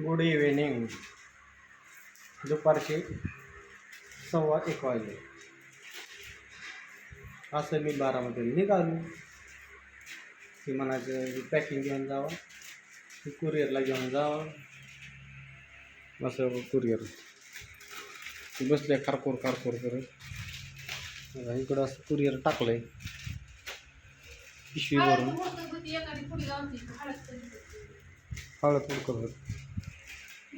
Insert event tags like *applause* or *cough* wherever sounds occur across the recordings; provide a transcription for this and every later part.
Good evening दुपारचे सव्वा एक वाजले. असं मी बारामध्ये निघालो. की म्हणायचं पॅकिंग घेऊन जावं. की कुरिअरला घेऊन जावं. असं कुरिअर ती बसले खारकोर खारकोर करत. इकडं असं कुरिअर टाकलंय. पिशवी भरून एखादी पुढे गावची हळद करत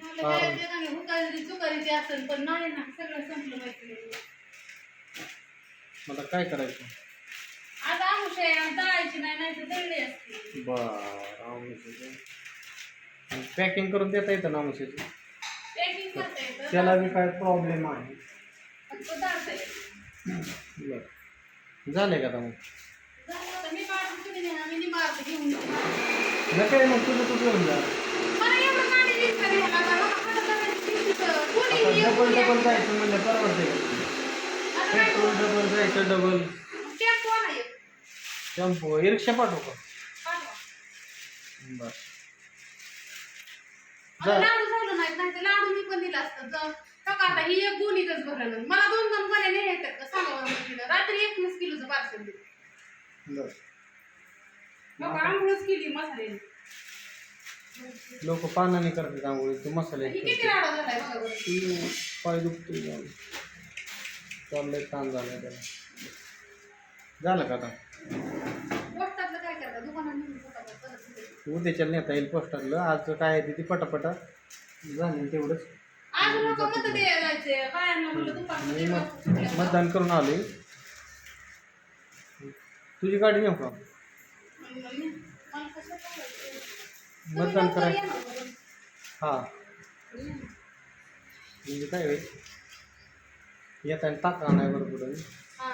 हुकारी चुकारीची असेल पण नाही ना सगळं संपलं माहिती मला काय करायचं? आज आमुष आहे दळायची नाही नाही तर दळली असते. बरं आमच्याचं पॅकिंग करून देता येतं ना आमच्याचं पॅकिंग करता येतं. त्याला बी काय प्रॉब्लेम आहे? फक्त दळता येतं बरं. झाले का आता मग? झालं आता. मी नाही आम्ही घेऊन. नका आहे मग तुझं तू घेऊन जा? मला एवढं मला डबल. डबल जायचं म्हणजे परवडते पेट्रोल डबल जायचं डबल. टेम्पो. टेम्पो रिक्षा पाठवू का? जा. लाडू झालं नाही नाही तर लाडू मी पण दिला असतं. जा. बघा आता ही एक गोणीतच भरलं. मला दोन दोन गोण्या नाही येतात का? सांगा बरं. रात्री एकवीस किलोचं पार्सल दिलं. बरं. बघा आंघोळच केली मसाल्याने लोक पानाने करतात आंघोळी तू मसाले पाय जाऊन. चाललंय ताण झालाय त्याला. झालं का आता. उद्याच्या नेता येईल पोस्टातलं. आज काय आहे ते पटापटा. झालं तेवढंच. मी. मतदान करून आलोय. तुझी गाडी नेऊ का म्हणलं, मला कसं करायचं? तुम्ही मतदान बरं. हा. म्हणजे काय होईल? येताना टाका नाही बरोबर हा,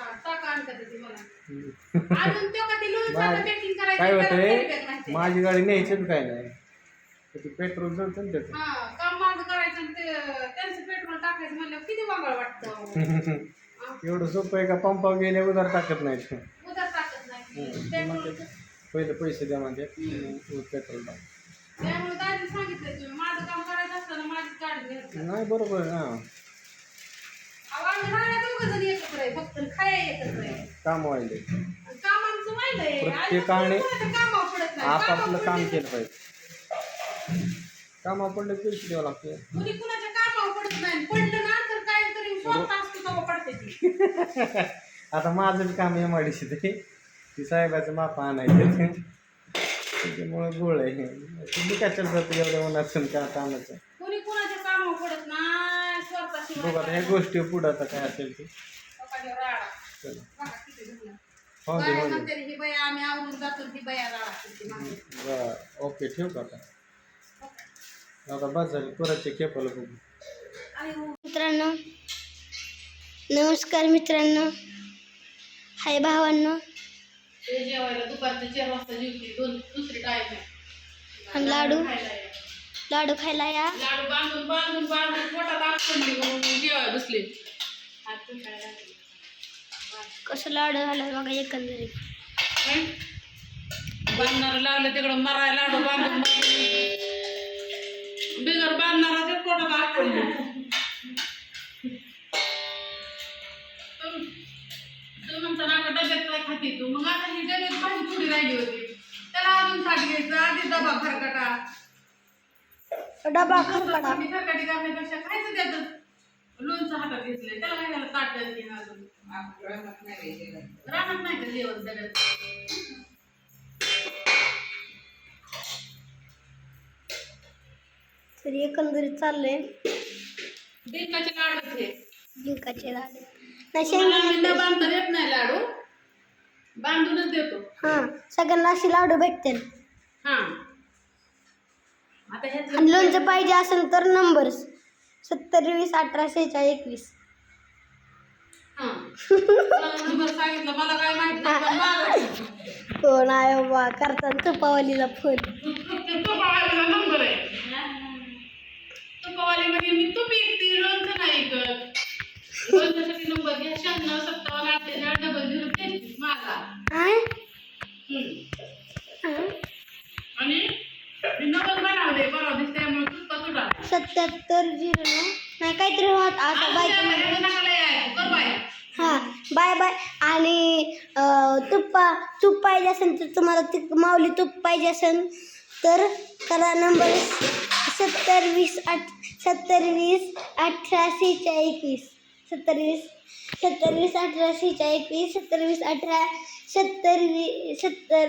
काय होतंय. माझी गाडी न्यायचीच काय नाही. ते पेट्रोल जळतं ना त्याचं हा, काम माझं करायचं आणि ते त्यांचं पेट्रोल टाकायचं म्हणल्यावर किती वांगळ वाटतं *laughs* एवढं सोपं आहे का? पंपावर गेले उधार टाकत नाहीत. उधार टाकत नाही. पहिले पैसे द्या म्हणजे पेट्रोल टाक. नाही बरोबर ना फक्त काम व्हायले. काम प्रत्येकाने आपापलं काम केलं पाहिजे. कामावर पडलं पैसे द्यावं लागते. *laughs* आता माझं बी काम एम आय डी ते ती साहेबाचं मापा आणायचं त्याच्यामुळे गोळ आहे. तुम्ही कशाला जातं एवढ्या उन्हाचं का कामाचं? बघ आता ह्या गोष्टी पुढं आता काय असेल ते राडा चला बघा किती झालं. हो दे हो दे ही आम्ही आवरून जातो ती बाया राडा करते मागे. बरं ओके ठेवू का आता आता बस झाली परतचे केपल बघू मित्रांनो नमस्कार मित्रांनो हाय भावांनो ते जेवायला दुपारचं चार वाजता जेवते दोन दुसरी टाईम आहे आणि लाडू? खायला या. लाडू खायला या. लाडू बांधून बांधून बांधून पोटात जेवाय बसले. कसं लाडू झालं बघा एकंदरीत. हं? बांधणार लागलं तिकडं मरायला लाडू बांधून बिगर बांधणारा ते पोटात आखून डबा खरकडा मी खरकटी करण्यापेक्षा खायचं त्यातच लोणचं हातात घेतलंय त्याला काय झालं ताट घ्या अजून राहत नाही का जेवण डब्यात तरी एकंदरीत चाललंय. डिंकाचे लाडू घे. जिंकाचे लाडू. नाही बांधता येत नाही लाडू. बांधूनच देतो. हां सगळ्यांना असे लाडू भेटते हा. आणि लोणचं पाहिजे असेल तर नंबर सत्तर वीस अठरा शेहेचाळीस एकवीस. हा. नंबर सांगितलं. मला काय माहीत नाही पण मागायचं. हो नाही बाबा करताना तुपावलीला फोन तुपावालीला नंबर आहे. तुपावाली म्हणजे मी तूप एकटी लोणचं नाही ऐकत झिरो नऊ. नाही काहीतरी होत. आता बाय. हां बाय बाय. आणि तुप्पा तूप पाहिजे असेल तर तुम्हाला ती माऊली तूप पाहिजे असेल तर करा नंबर सत्तर वीस आठ सत्तर वीस अठराशेच्या एकवीस सत्तर वीस सत्तर वीस अठराशेच्या एकवीस सत्तर वीस अठरा सत्तर वी सत्तर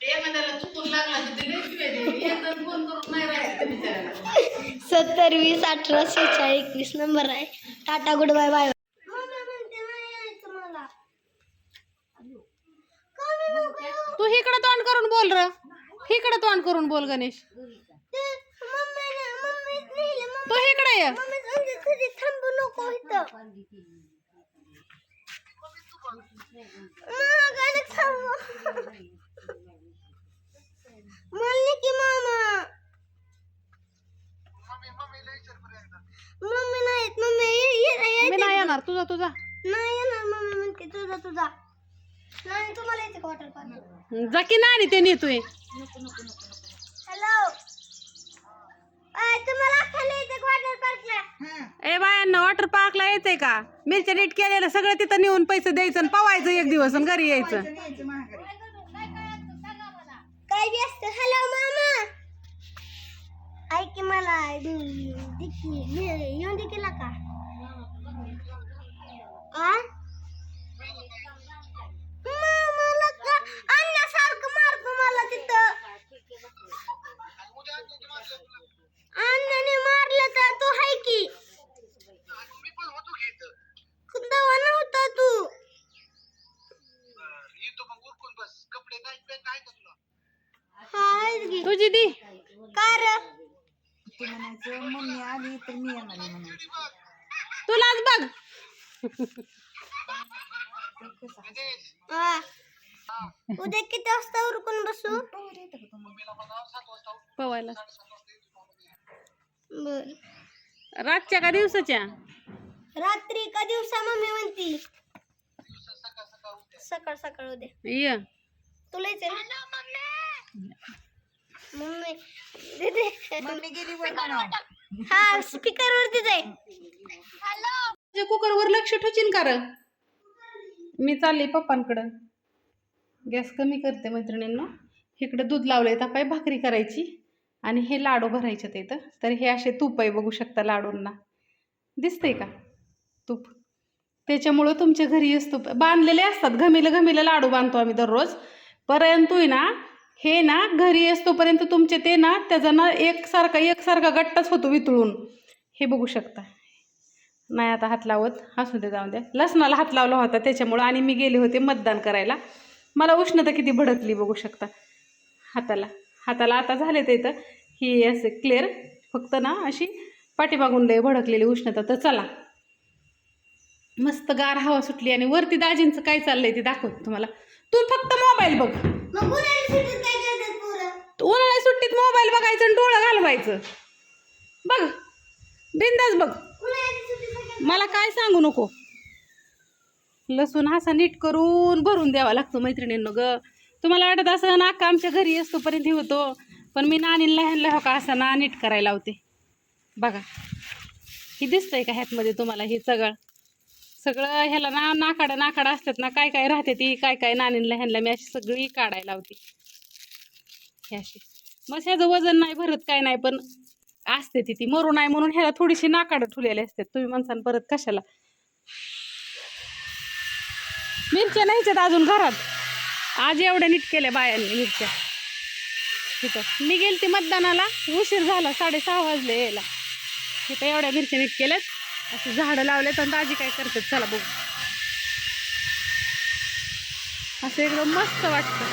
लागला तर ते लई शिव्या देईल. एकदा फोन करून नाही राहायचं त्या बिचाऱ्याला. सत्तर वीस अठराशेच्या एकवीस नंबर आहे. टाटा गुड बाय बाय तू इकडे तोंड करून बोल र. इकडे तोंड करून बोल गणेश. तू इकडे ये. थांबू. नको म्हणले की मामा. मम्मी नाहीत मम्मी ये- ये- ये- मी नाही येणार तुझा तुझा नाही येणार मम्मी म्हणते तुझा तुझा नाही तुम्हाला येते का वॉटर पार्क जा की नाही ते नेतोय हॅलो तुम्हाला खाली येते वॉटर पार्कला ए बायांना वॉटर पार्कला यायचंय का? मिरच्या नीट केलेलं सगळं तिथं नेऊन पैसे द्यायचं आणि पवायचं एक दिवस आणि घरी यायचं. काय बी असतं. हॅलो मामा. ऐक मला येऊन दे केला का अन्नासारखं मारतो मला तिथं. अण्णाने मारलं तर तू हाय की. दवा नव्हता तू. तुझी दी. कार. तुलाच बघ. हा. उद्या किती वाजता उरकून बसू? पवायला. बर. रातच्या का दिवसाच्या? रात्री का दिवसा मम्मी म्हणती? सकाळ सकाळ उद्या. ये. तुला येते मम्मी. दीदी मम्मी गेली हा स्पीकर वरती जाय तुझ्या कुकरवर लक्ष ठेवशील का र? मी चालले पप्पांकडं. गॅस कमी करते मैत्रिणींनो. इकडे दूध लावलंय तापाय भाकरी करायची? आणि हे लाडू भरायचे इथं. तर हे असे तूप आहे बघू शकता लाडूंना. दिसतंय का? तूप. त्याच्यामुळं तुमच्या घरी असतो बांधलेले असतात. घमीला घमीला लाडू बांधतो आम्ही दररोज. परंतु आहे ना हे ना घरी असतोपर्यंत तुमचे ते ना त्याचा ना एकसारखा एकसारखा गट्टाच होतो वितळून. हे बघू शकता. नाही आता हात लावत. असू दे जाऊन द्या लसणाला हात लावला होता त्याच्यामुळं आणि मी गेले होते मतदान करायला. मला उष्णता किती भडकली बघू शकता. हाताला. हाताला आता झाले ते तर ही असे क्लिअर फक्त ना अशी पाठीमागून लय भडकलेली उष्णता. तर चला. मस्त गार हवा सुटली आणि वरती दाजींचं काय चाललंय ते दाखवतो तुम्हाला. तू फक्त मोबाईल बघ. मग उन्हाळ्यात सुट्टीत काय करतात पोरं? उन्हाळ्या सुट्टीत मोबाईल बघायचं आणि डोळं घालवायचं. बघ बिंदास बघ? मला काय सांगू नको. लसूण असा नीट करून भरून द्यावा लागतो मैत्रिणींनो ग. तुम्हाला वाटत असं ना का आमच्या घरी असतोपर्यंत हे होतो? पण मी नानीला ह्यांना हो का असा ना नीट करायला लावते. बघा. ही दिसतंय का ह्यातमध्ये तुम्हाला हे सगळं? सगळं ह्याला ना नाकाडा नाकाडा असतात ना काय काय राहते ती काय काय नानीला ह्यांना मी अशी सगळी काढायला लावते. हे अशी. मग ह्याचं वजन नाही भरत काय नाही पण असते ती ती मरू नाही म्हणून ह्याला थोडीशी नाकाडं ठुलेली असते तुम्ही माणसान परत कशाला? मिरच्या नाहीच्यात अजून घरात. आज एवढ्या नीट केल्या बायांनी मिरच्या. तिथं मी गेलते मतदानाला उशीर झाला साडेसहा वाजले यायला. तिथं एवढ्या मिरच्या नीट केल्यात. असं झाडं लावलेत आणि आजी काय करतात? चला बघू. असं एकदम मस्त वाटतं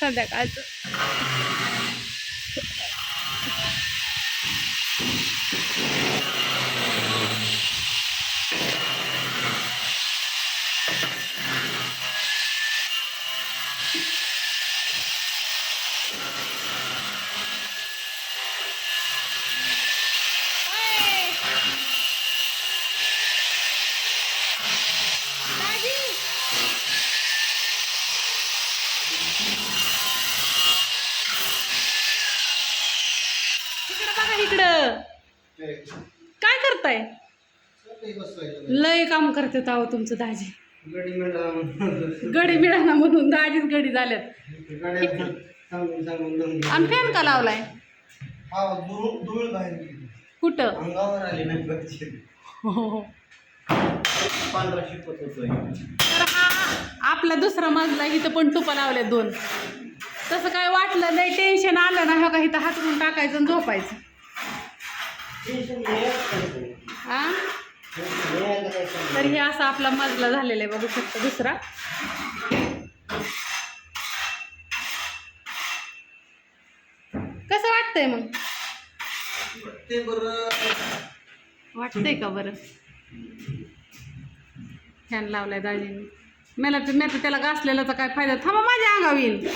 संध्याकाळचं. इकडं. काय करताय? लय काम करते आहो तुमचं दाजी. गडी मिळाला म्हणून दाजीच गडी झाल्यात. आणि फॅन का लावलाय? कुठं? अंगावर नाही हो, तर हा आपला दुसरा मजला इथं पण टुपा लावल्या दोन. तसं काय वाटलं नाही टेन्शन आलं ना हो का? इथं हातरून टाकायचं आणि झोपायचं. हा? तर हे असा आपला मजला झालेला आहे बघू शकता दुसरा. कसं वाटतंय मग? ते बरं. वाटतंय का बरं? फॅन लावलाय दाजीने. मला तर मी तर त्याला घासलेला तर काय फायदा? थांबा माझ्या अंगावर येईल.